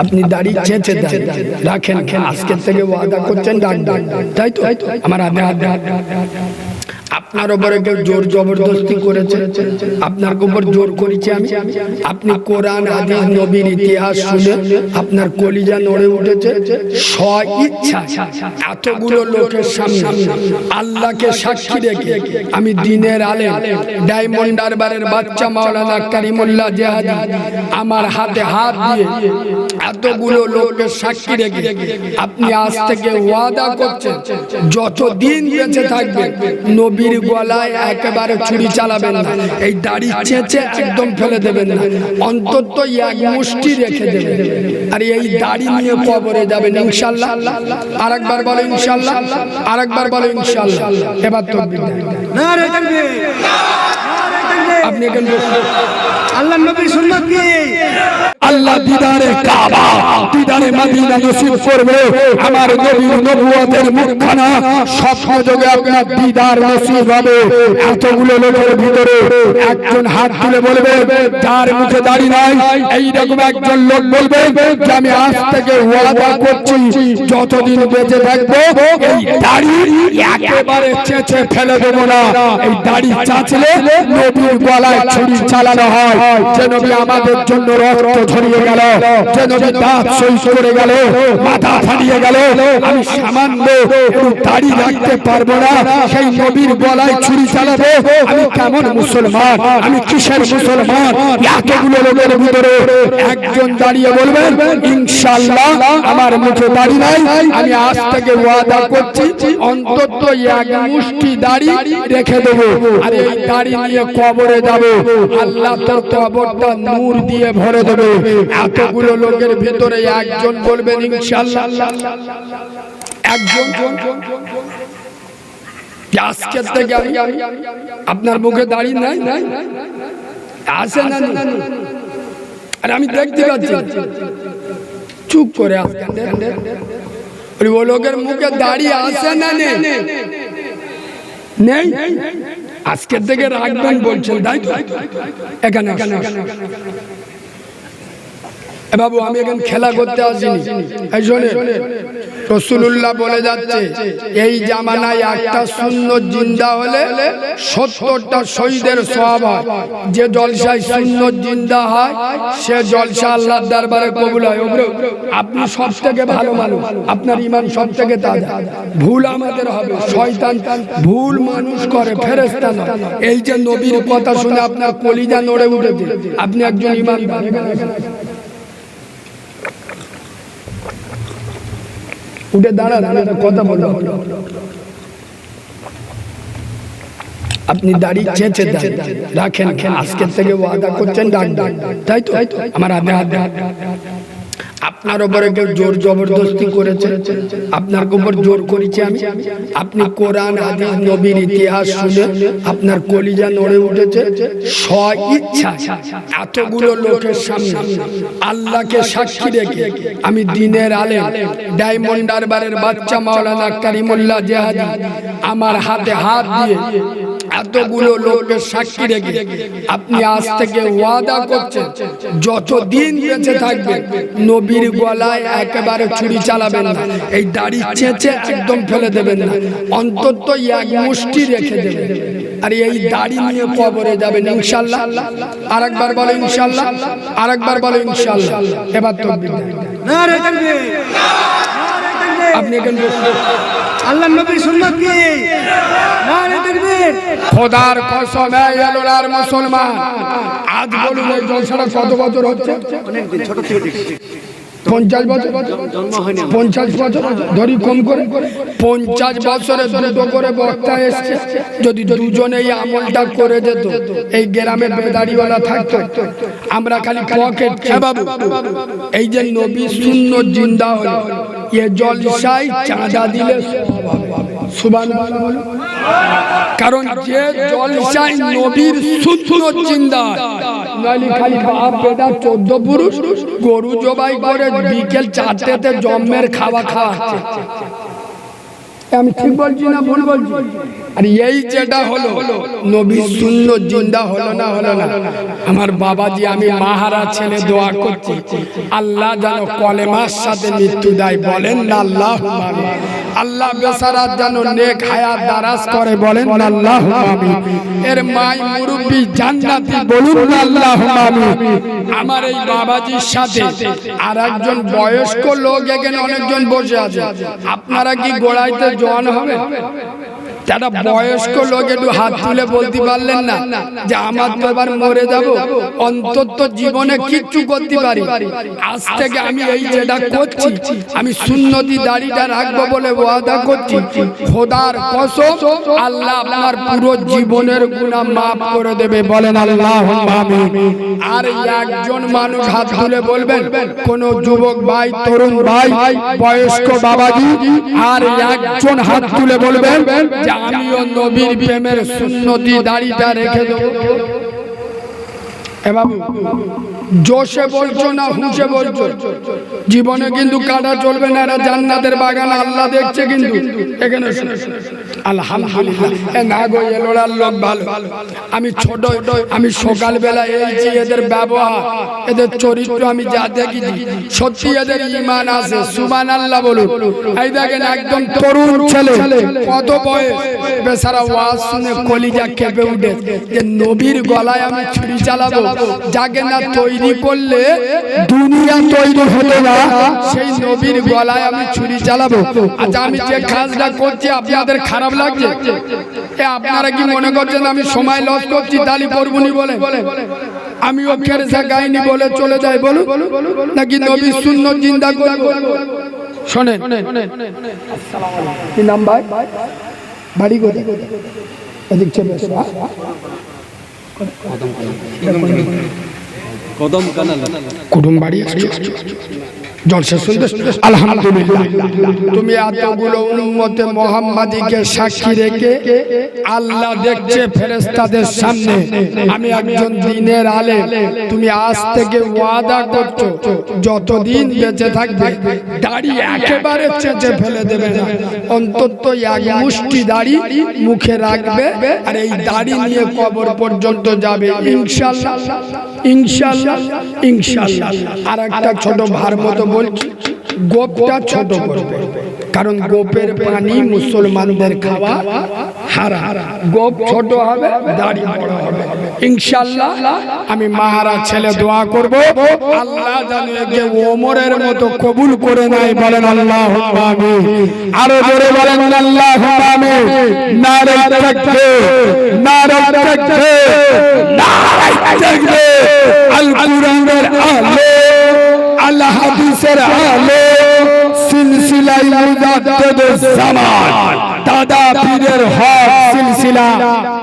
আপনি দাড়ি চেঁচে দেন রাখেন আজকের থেকে ওয়াদা করছেন ডাক ডাক তাই তো? আমার আধা হাতে আপনার উপরে কেউ জোর জবরদস্তি করেছে। আপনার উপর জোর করেছে আমি। আপনি কোরআন, হাদিস, নবীর ইতিহাস শুনে আপনার কলিজা নড়ে উঠেছে। স্ব ইচ্ছা এতগুলো লোকের সামনে আল্লাহকে সাক্ষী রেখে আমি দিনের আলে ডায়মন্ড হারবারের বাচ্চা মাওলানা কারিমুল্লাহ জেহাদি আমার হাতে হাত দিয়ে এতগুলো লোকের সাক্ষী রেখে আপনি আজ থেকে ওয়াদা করছেন যত দিন থাকবে থাকবেন নবীর গলায় একেবারে ছুরি চালাবেন না। এই দাড়ি চেঁচে একদম ফেলে দেবেন না। অন্তত এক মুষ্টি রেখে দেবেন। আর এই দাড়ি নিয়ে কবরে যাবেন ইনশাল্লাহ। আরেকবার বলো ইনশাল্লাহ। আরেকবার বলো ইনশাল্লাহ। এবার তো আপনি এখানে আল্লাহ নবীর সুন্নাত কি? আল্লাহ দিদারে কাবা, দিদারে মদিনা নসিব করবে। আমার নবীর নবুয়তের মুখখানা স্বপ্ন যোগে আপনার দিদার নসিব হবে। এতগুলো লোকের ভিতরে একজন হাত তুলে বলবে, যার মুখে দাড়ি নাই এই রকম একজন লোক বলবে যে, আমি আজ থেকে ওয়াদা করছি, যতদিন বেঁচে থাকব, এই দাড়ি একেবারে চেঁচে ফেলে দেবো না। এই দাড়ি চাচলে নবীর গলায় ছুরি চালানো হয়। যে নবী আমাদের জন্য রক্ত ঝরিয়ে গেল যে নবী দাঁত সই করে গেল মাথা ফাটিয়ে গেল আমি সামান্য দাড়ি রাখতে পারব না সেই নবীর গলায় ছুরি চালাবো আমি কেমন মুসলমান আমি কিসের মুসলমান? এতগুলো লোকের ভিতরে একজন দাঁড়িয়ে বলবেন ইনশাল্লাহ আমার মুখে দাড়ি নাই আমি আজ থেকে ওয়াদা করছি অন্তত এক মুষ্টি দাড়ি রেখে দেবো আর এই দাড়ি নিয়ে কবরে যাব আল্লাহ তোর কবরটা নূর দিয়ে ভরে দেবে এতগুলো লোকের ভিতরে একজন বলবেন ইনশাল্লাহ একজন। আজকের থেকে আপনার মুখে দাড়ি নাই। আসে না। আর আমি দেখতে পাচ্ছি। চুপ করে ও লোকের মুখে দাঁড়িয়ে আসে না আজকের থেকে রাখবেন বলছেন, তাই তো? এখানে বাবু, আমি এখন খেলা করতে আসিনি। শোনে রসুল্লাহ বলে যাচ্ছে, এই জামানায় একটা শূন্য জিন্দা হলে সত্তরটা শহীদের সব যে জলসায় শূন্য জিন্দা হয়, সে জলসা আল্লাহর দরবারে কবুল হয়। আপনি সব থেকে ভালো মানুষ, আপনার ইমান সব থেকে তাজা। ভুল আমাদের হবে, শয়তান ভুল মানুষ করে ফেরেস্তা নয় এই যে নবীর কথা শুনে আপনার কলিজা নড়ে উঠেছে, আপনি একজন ইমান উঠে দাঁড়ান আমি একটা কথা বলব আপনি দাড়ি চেঁচে রাখেন আজকের থেকে ওয়াদা করছেন ডাক ডাক তাই তো? আমার আধা হাতে আপনার উপরে কেউ জোর জবরদস্তি করেছে। আপনার উপর জোর করেছে আমি। আপনি কোরআন, হাদিস, নবীর ইতিহাস শুনে আপনার কলিজা নড়ে উঠেছে। স্ব ইচ্ছা এতগুলো লোকের সামনে আল্লাহকে সাক্ষী রেখে আমি দিনের আলে ডায়মন্ড হারবারের বাচ্চা মাওলানা কারিমুল্লাহ জেহাদি আমার হাতে হাত দিয়ে এতগুলো লোকের সাক্ষী রেখে আপনি আজ থেকে ওয়াদা করছেন যত দিন বেঁচে থাকবে নবীর গলায় একেবারে ছুরি চালাবেন না এই দাড়ি চেঁচে একদম ফেলে দেবেন না অন্তত এক মুষ্টি রেখে দেবেন। আর এই দাড়ি নিয়ে কবরে যাবেন ইনশাল্লাহ। আরেকবার বলো ইনশাল্লাহ আরেকবার বলো ইনশাল্লাহ। এবার তো আপনি এখানে। আল্লাহ নবীর সুন্নাত কি? নারে তাকবীর। খোদার কসম এই এলোলার মুসলমান। আজ বলুন এই জলসাটা কত বছর হচ্ছে? অনেকদিন ছোট থেকে দেখছি। পঞ্চাশ বছর? জন্ম হয়নি আমার। পঞ্চাশ বছর? ধরি কম করে। পঞ্চাশ বছরে দুটো করে বক্তা এসছে। যদি দুজনে এই আমলটা করে যেত এই গ্রামে বেদারিওয়ালা থাকতো। আমরা খালি পকেট বাবু এই যে নবী শূন্য জিন্দা হলো। এ জলসায় চাঁদা দিলে সুবান কারণ যে জলসাই নবীর চিন্তা নইলে খালি বাপ বেটা চোদ্দ পুরুষ গরু জবাই করে বিকেল চারটেতে জন্মের খাওয়া খাওয়াচ্ছে আমি ঠিক বলছি না ভুল বলছি? আর এই যেটা হলো নবী শূন্য জিন্দা হলো না হলো না? আমার বাবাজি, আমি মাহারা ছেলে দোয়া করছি। আল্লাহ যেন কলেমার সাথে মৃত্যু দেয়, বলেন না আল্লাহ। আল্লাহ বেসারাত যেন নেক হায়াত দারাজ করে বলেন আল্লাহ। এর মাই মুরব্বী জান্নাতি বলুন আল্লাহ। আমার এই বাবাজির সাথে আর একজন বয়স্ক লোক, এখানে অনেকজন বসে আছে আপনারা কি গোড়াইতে জোয়ান হবে যারা বয়স্ক লোক, একটু হাত তুলে বলতে পারলেন না যে আমার তো এবার মরে যাব অন্তত জীবনে কিচ্ছু করতে পারি আজ থেকে আমি এই যেটা করছি, আমি সুন্নতি দাড়িটা রাখব বলে ওয়াদা করছি খোদার কসম আল্লাহ আপনার পুরো জীবনের গুনাহ মাফ করে দেবে। বলেন আল্লাহ আমিন। আর একজন মানুষ হাত তুলে বলবেন কোন যুবক ভাই তরুণ ভাই বয়স্ক বাবাজি আর একজন হাত তুলে বলবেন যে আমিও নবীর প্রেমের সুন্নতি দাড়িটা রেখে দেবো। এ বাবু জোশে বলছো না হুঁশে বলছো? জীবনে কিন্তু কাটা চলবে না, এরা জান্নাতের বাগান, আল্লাহ দেখছে কিন্তু। এখানে আমি ছোট, আমি ব্যবহার, এদের আমি যা দেখি সত্যি আছে সুমান আল্লাহ বলুন একদম তরুণ ছেলে, কত বয়স? বেচারা ওয়াজ শুনে কলিজা কেঁপে উঠে। যে নবীর গলায় আমি ছুরি চালাবো যাকে না তৈরি করলে দুনিয়া তৈরি হতো না। সেই নবীর গলায় আমি ছুরি চালাবো। আচ্ছা আমি যে কাজটা করছি আপনাদের খারাপ লাগছে? আপনারা কি মনে করছেন আমি সময় লস করছি তালি পড়বনি বলে? আমি কেরসা গাইনি বলে চলে যাই বলুন। নাকি নবীর শূন্য চিন্তা করব? শোনেন। কি নাম ভাই? বাড়ি কোথায়? এদিক চলে এসো, হ্যাঁ? তুমি আজ থেকে ওয়াদা করছ, যতদিন বেঁচে থাকবে, দাড়ি একেবারে চেঁচে ফেলে দেবে অন্তত এক মুষ্টি দাড়ি মুখে রাখবে, আর এই দাড়ি নিয়ে কবর পর্যন্ত যাবে, ইনশাল্লাহ। কারণ গোপের পানি মুসলমানদের খাওয়া হারা গোপ ছোট হবে ইনশাল্লাহ, আমি মাহারা ছেলে দোয়া করব। আল্লাহ জানে যে ওমরের মতো কবুল করে নাই বলেন আল্লাহ আরও জোরে বলেন আল্লাহ নারে তাকবীর নারে তাকবীর তাকবীর আল কুরআনের আলো আল হাদিসের আলো সিলসিলাই মুজাদ্দিদ জামান দাদা পীরের হক সিলসিলা।